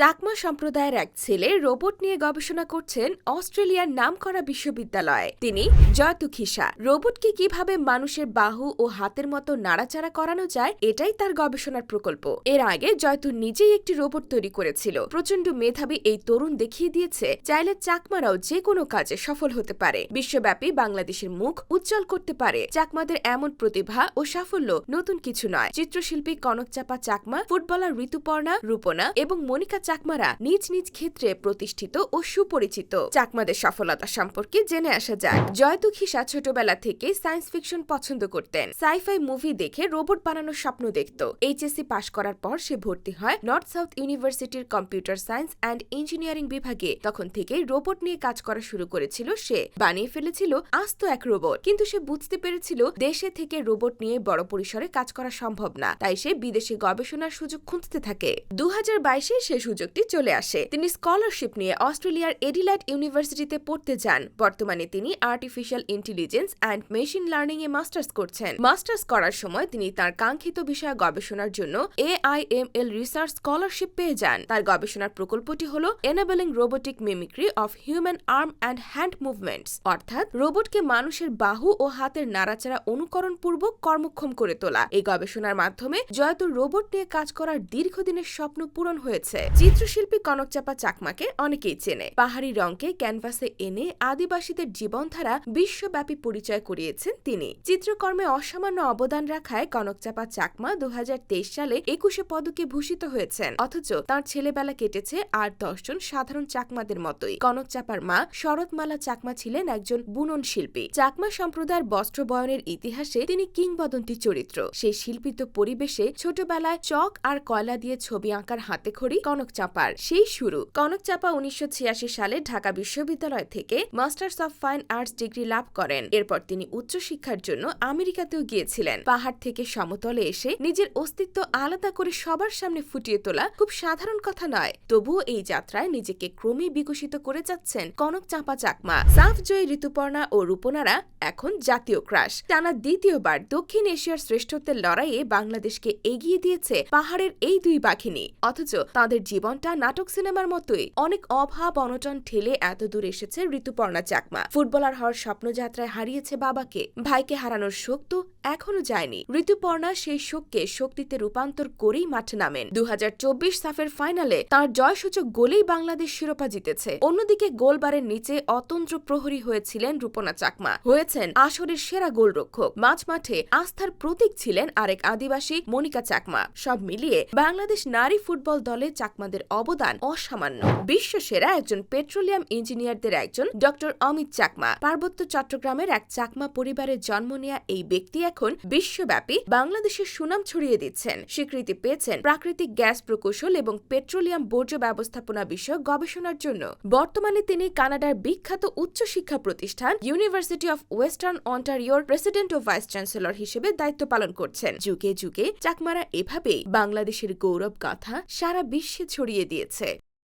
চাকমা সম্প্রদায়ের এক ছেলে রোবট নিয়ে গবেষণা করছেন অস্ট্রেলিয়ার নামকরা বিশ্ববিদ্যালয়ে। তিনি জয়তু খিসা রোবটকে কীভাবে মানুষের বাহু ও হাতের মতো নাড়াচাড়া করানো যায়, এটাই তার গবেষণার প্রকল্প। এর আগে জয়তু নিজেই একটি রোবট তৈরি করেছিল। প্রচণ্ড মেধাবী এই তরুণ দেখিয়ে দিয়েছে, চাইলে চাকমারাও যে কোনো কাজে সফল হতে পারে। বিশ্বব্যাপী বাংলাদেশের মুখ উজ্জ্বল করতে পারে। চাকমাদের এমন প্রতিভা ও সাফল্য নতুন কিছু নয়। চিত্রশিল্পী কনকচাপা চাকমা, ফুটবলার ঋতুপর্ণা রূপনা এবং মনিকা চাকমারা নিজ নিজ ক্ষেত্রে প্রতিষ্ঠিত ও সুপরিচিত। চাকমাদের সফলতা সম্পর্কে জেনে আসা যাক। জয়তু খিসা ছোটবেলা থেকে সায়েন্স ফিকশন পছন্দ করতেন। সাইফাই মুভি দেখে রোবট বানানোর স্বপ্ন দেখত। এইচএসসি পাশ করার পর সে ভর্তি হয় নর্থ সাউথ ইউনিভার্সিটির কম্পিউটার সায়েন্স অ্যান্ড ইঞ্জিনিয়ারিং বিভাগে। তখন থেকেই রোবট নিয়ে কাজ করা শুরু করেছিল সে। বানিয়ে ফেলেছিল আস্ত এক রোবট। কিন্তু সে বুঝতে পেরেছিল দেশে থেকে রোবট নিয়ে বড় পরিসরে কাজ করা সম্ভব না। তাই সে বিদেশে গবেষণার সুযোগ খুঁজতে থাকে। দু হাজার বাইশে সে সুযোগটি চলে আসে। তিনি স্কলারশিপ নিয়ে অস্ট্রেলিয়ার এডিলাইট ইউনিভার্সিটিতে পড়তে যান। বর্তমানে তিনি artificial intelligence and machine learning A masters করছেন। মাস্টার্স করার সময় তিনি তার কাঙ্ক্ষিত বিষয়ে গবেষণার জন্য এআইএমএল রিসার্চ স্কলারশিপ পেয়ে যান। তার গবেষণার প্রকল্পটি হল enabling robotic mimicry of human arm and hand movements অর্থাৎ রোবটকে মানুষের বাহু ও হাতের নাড়াচাড়া অনুকরণ পূর্বক কর্মক্ষম করে তোলা। এই গবেষণার মাধ্যমে জয়তুর রোবট নিয়ে কাজ করার দীর্ঘদিনের স্বপ্ন পূরণ হয়েছে। চিত্রশিল্পী কনকচাপা চাকমাকে অনেকেই চেনে। পাহাড়ি রংকে ক্যানভাসে এনে আদিবাসীদের জীবনধারা বিশ্বব্যাপী পরিচয় করিয়েছেন তিনি। চিত্রকর্মে অসামান্য অবদান রাখায় কনকচাপা চাকমা দু হাজার তেইশ সালে একুশে পদকে ভূষিত হয়েছেন। অথচ তার ছেলেবেলা কেটেছে আর দশজন সাধারণ চাকমাদের মতোই। কনকচাপার মা শরৎমালা চাকমা ছিলেন একজন বুনন শিল্পী। চাকমা সম্প্রদায়ের বস্ত্র বয়নের ইতিহাসে তিনি কিংবদন্তি চরিত্র। সেই শিল্পিত পরিবেশে ছোটবেলায় চক আর কয়লা দিয়ে ছবি আঁকার হাতে খড়ি কনক চাপার সেই শুরু। কনক চাপা উনিশশো সালে ঢাকা বিশ্ববিদ্যালয় থেকে masters of fine arts degree লাভ করেন। এরপর তিনি উচ্চশিক্ষার জন্য আমেরিকাতেও গিয়েছিলেন। পাহাড় থেকে সমতলে এসে নিজের অস্তিত্ব আলাদা করে সবার সামনে ফুটিয়ে তোলা খুব সাধারণ কথা নয়। তবুও এই যাত্রায় নিজেকে ক্রমেই বিকশিত করে যাচ্ছেন কনক চাপা চাকমা। সাফ জয়ী ঋতুপর্ণা ও রূপনারা এখন জাতীয় ক্রাশ। টানা দ্বিতীয়বার দক্ষিণ এশিয়ার শ্রেষ্ঠত্বের লড়াইয়ে বাংলাদেশকে এগিয়ে দিয়েছে পাহাড়ের এই দুই বাঘিনী। অথচ তাদের জীবনটা নাটক সিনেমার মতোই। অনেক অভাব, অনটন ঠেলে এত দূর এসেছে ঋতুপর্ণা চাকমা। ফুটবলার হওয়ার স্বপ্নযাত্রায় হারিয়েছে বাবাকে। ভাইকে হারানোর শোক তো এখনও যায়নি। ঋতুপর্ণা সেই শোককে শক্তিতে রূপান্তর করেই মাঠে নামেন। দু সাফের ফাইনালে তার জয়সূচক গোলেই বাংলাদেশ শিরোপা জিতেছে। অন্যদিকে গোলবারের নিচে অতন্ত্র প্রহরী হয়েছিলেন রূপনা চাকমা। হয়েছেন আসরের সেরা গোলরক্ষক। মাঝ মাঠে আস্থার প্রতীক ছিলেন আরেক আদিবাসী মনিকা চাকমা। সব মিলিয়ে বাংলাদেশ নারী ফুটবল দলে চাকমাদের অবদান অসামান্য। বিশ্ব সেরা একজন পেট্রোলিয়াম ইঞ্জিনিয়ারদের একজন ডক্টর অমিত চাকমা। পার্বত্য চট্টগ্রামের এক চাকমা পরিবারের জন্ম নেয়া এই ব্যক্তি এখন বিশ্বব্যাপী বাংলাদেশের সুনাম ছড়িয়ে দিচ্ছেন। স্বীকৃতি পেয়েছেন প্রাকৃতিক গ্যাস প্রকৌশল এবং পেট্রোলিয়াম বর্জ্য ব্যবস্থাপনা বিষয়ক গবেষণার জন্য। বর্তমানে তিনি কানাডার বিখ্যাত উচ্চশিক্ষা প্রতিষ্ঠান ইউনিভার্সিটি অফ ওয়েস্টার্ন অন্টারিওর প্রেসিডেন্ট ও ভাইস চ্যান্সেলর হিসেবে দায়িত্ব পালন করছেন। যুগে যুগে চাকমারা এভাবেই বাংলাদেশের গৌরব গাথা সারা বিশ্বে ছড়িয়ে দিয়েছে।